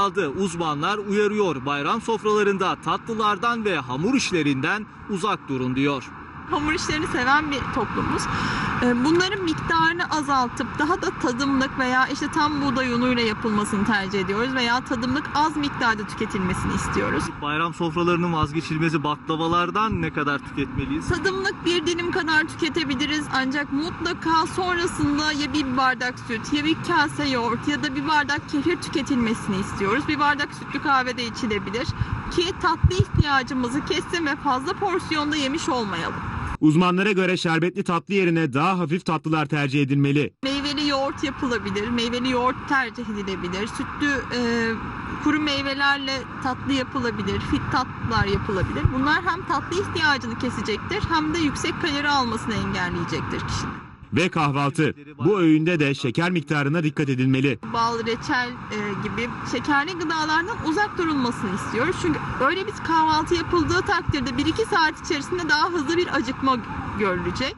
azaldı. Uzmanlar uyarıyor bayram sofralarında tatlılardan ve hamur işlerinden uzak durun diyor. Hamur işlerini seven bir toplumuz. Ee, Bunların miktarını azaltıp daha da tadımlık veya işte tam buğday unuyla yapılmasını tercih ediyoruz veya tadımlık az miktarda tüketilmesini istiyoruz. Bayram sofralarının vazgeçilmezi baklavalardan ne kadar tüketmeliyiz? Tadımlık bir dilim kadar tüketebiliriz ancak mutlaka sonrasında ya bir bardak süt ya bir kase yoğurt ya da bir bardak kefir tüketilmesini istiyoruz. Bir bardak sütlü kahve de içilebilir ki tatlı ihtiyacımızı kessin ve fazla porsiyonda yemiş olmayalım. Uzmanlara göre şerbetli tatlı yerine daha hafif tatlılar tercih edilmeli. Meyveli yoğurt yapılabilir. Meyveli yoğurt tercih edilebilir. Sütlü e, kuru meyvelerle tatlı yapılabilir. Fit tatlılar yapılabilir. Bunlar hem tatlı ihtiyacını kesecektir hem de yüksek kalori almasını engelleyecektir kişinin. Ve kahvaltı. Bu öğünde de şeker miktarına dikkat edilmeli. Bal, reçel e, gibi şekerli gıdalardan uzak durulmasını istiyoruz. Çünkü öyle bir kahvaltı yapıldığı takdirde 1-2 saat içerisinde daha hızlı bir acıkma görülecek.